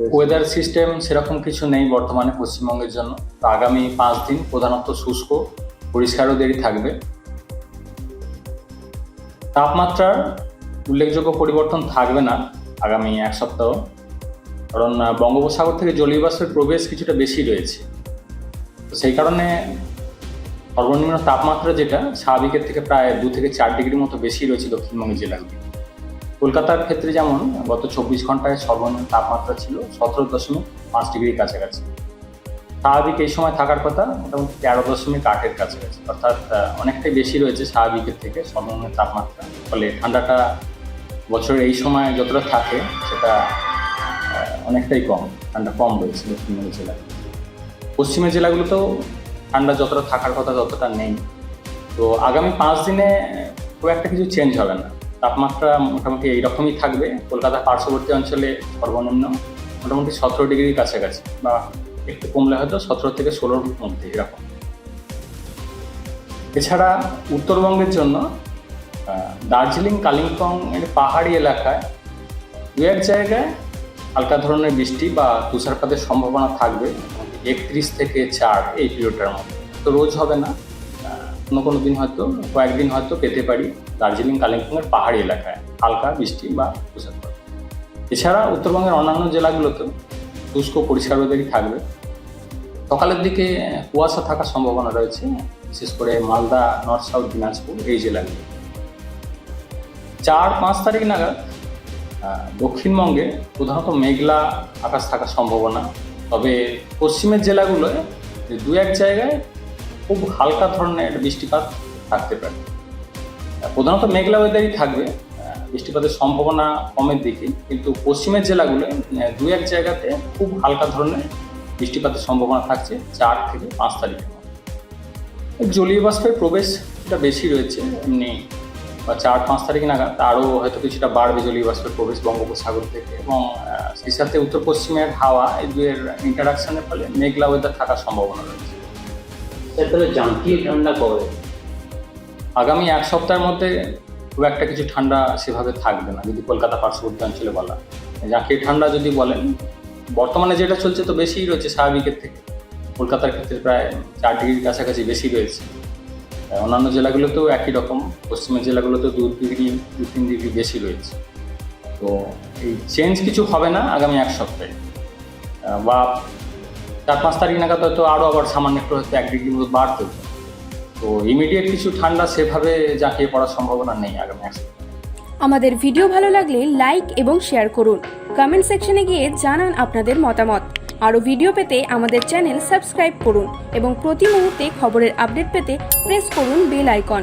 Weather system সেরকম কিছু নেই বর্তমানে পশ্চিমবঙ্গের জন্য। তো আগামী পাঁচ দিন প্রধানত শুষ্ক, পরিষ্কারও দেরি থাকবে। তাপমাত্রার উল্লেখযোগ্য পরিবর্তন থাকবে না আগামী এক সপ্তাহ। কারণ বঙ্গোপসাগর থেকে জলীয় প্রবেশ কিছুটা বেশি রয়েছে। সেই কারণে সর্বনিম্ন তাপমাত্রা যেটা স্বাভাবিকের থেকে প্রায় দু থেকে চার ডিগ্রির মতো বেশি রয়েছে দক্ষিণবঙ্গের জেলাগুলি কলকাতার ক্ষেত্রে যেমন, গত চব্বিশ ঘন্টায় সর্বনিম্ন তাপমাত্রা ছিল সতেরো দশমিক পাঁচ ডিগ্রির কাছাকাছি। স্বাভাবিক এই সময় থাকার কথা মোটামুটি তেরো দশমিক আটের কাছাকাছি। অর্থাৎ অনেকটাই বেশি রয়েছে স্বাভাবিকের থেকে সর্বনিম্ন তাপমাত্রা। ফলে ঠান্ডাটা বছরের এই সময় যতটা থাকে সেটা অনেকটাই কম। ঠান্ডা কম রয়েছে দক্ষিণবঙ্গের জেলায়। পশ্চিমের জেলাগুলোতেও ঠান্ডা যতটা থাকার কথা ততটা নেই। তো আগামী পাঁচ দিনে খুব একটা কিছু চেঞ্জ হবে না। তাপমাত্রা মোটামুটি এইরকমই থাকবে। কলকাতা পার্শ্ববর্তী অঞ্চলে সর্বনিম্ন মোটামুটি সতেরো ডিগ্রির কাছাকাছি বা একটু কমলে হয়তো সতেরো থেকে ষোলোর মধ্যে এরকম। এছাড়া উত্তরবঙ্গের জন্য দার্জিলিং, কালিম্পং এর পাহাড়ি এলাকায় দু এক জায়গায় হালকা ধরনের বৃষ্টি বা তুষারপাতের সম্ভাবনা থাকবে, একত্রিশ থেকে চার এই পিরিয়ডটার মধ্যে। তো রোজ হবে না। কোনো কোনো দিন হয়তো, কয়েকদিন হয়তো পেতে পারি দার্জিলিং, কালিম্পংয়ের পাহাড়ি এলাকায়, হালকা বৃষ্টি বা তুষারপাত এছাড়া উত্তরবঙ্গের অন্যান্য জেলাগুলোতেও শুষ্ক পরিষ্কার ওয়েদারই থাকবে। সকালের দিকে কুয়াশা থাকার সম্ভাবনা রয়েছে, বিশেষ করে মালদা, নর্থ সাউথ, দিনাজপুর এই জেলাগুলো চার পাঁচ তারিখ নাগাদ দক্ষিণবঙ্গে প্রধানত মেঘলা আকাশ থাকার সম্ভাবনা। তবে পশ্চিমের জেলাগুলোয় দু এক জায়গায় খুব হালকা ধরনের বৃষ্টিপাত থাকতে পারে। প্রধানত মেঘলা ওয়েদারই থাকবে বৃষ্টিপাতের সম্ভাবনা কমের দিকে, কিন্তু পশ্চিমের জেলাগুলো দু এক জায়গাতে খুব হালকা ধরনের বৃষ্টিপাতের সম্ভাবনা থাকছে চার থেকে পাঁচ তারিখের মধ্যে। জলীয় বাষ্পের প্রবেশ এটা বেশি রয়েছে এমনি, বা চার পাঁচ তারিখ নাগাদ আরও হয়তো কিছুটা বাড়বে জলীয় বাষ্পের প্রবেশ বঙ্গোপসাগর থেকে এবং সেই সাথে উত্তর পশ্চিমের হাওয়া এই দুয়ের ইন্টারাকশনের ফলে মেঘলা ওয়েদার থাকার সম্ভাবনা রয়েছে। স্যার তাহলে ঠান্ডা কবে? আগামী এক সপ্তাহের মধ্যে খুব একটা কিছু ঠান্ডা সেভাবে থাকবে না, যদি কলকাতা পার্শ্ববর্তী অঞ্চলে বলা। জাঁকিয়ে ঠান্ডা যদি বলেন, বর্তমানে যেটা চলছে তো বেশিই রয়েছে স্বাভাবিকের থেকে। কলকাতার ক্ষেত্রে প্রায় চার ডিগ্রির কাছাকাছি বেশি রয়েছে। অন্যান্য জেলাগুলোতেও একই রকম, পশ্চিমের জেলাগুলোতেও দু ডিগ্রি, দু তিন ডিগ্রি বেশি রয়েছে। তো এই চেঞ্জ কিছু হবে না আগামী এক সপ্তাহে। বা চার পাঁচ তারিখ নাগাদ হয়তো আরও আবার সামান্য একটু হয়তো এক ডিগ্রি মতো বাড়তে। তো ইমিডিয়েট কিছু ঠান্ডা সেভাবে জাঁকিয়ে পড়ার সম্ভাবনা নেই আগামী এক আমাদের ভিডিও ভালো লাগলে লাইক এবং শেয়ার করুন। কমেন্ট সেকশনে গিয়ে জানান আপনাদের মতামত। আরও ভিডিও পেতে আমাদের চ্যানেল সাবস্ক্রাইব করুন এবং প্রতি মুহূর্তে খবরের আপডেট পেতে প্রেস করুন বেল আইকন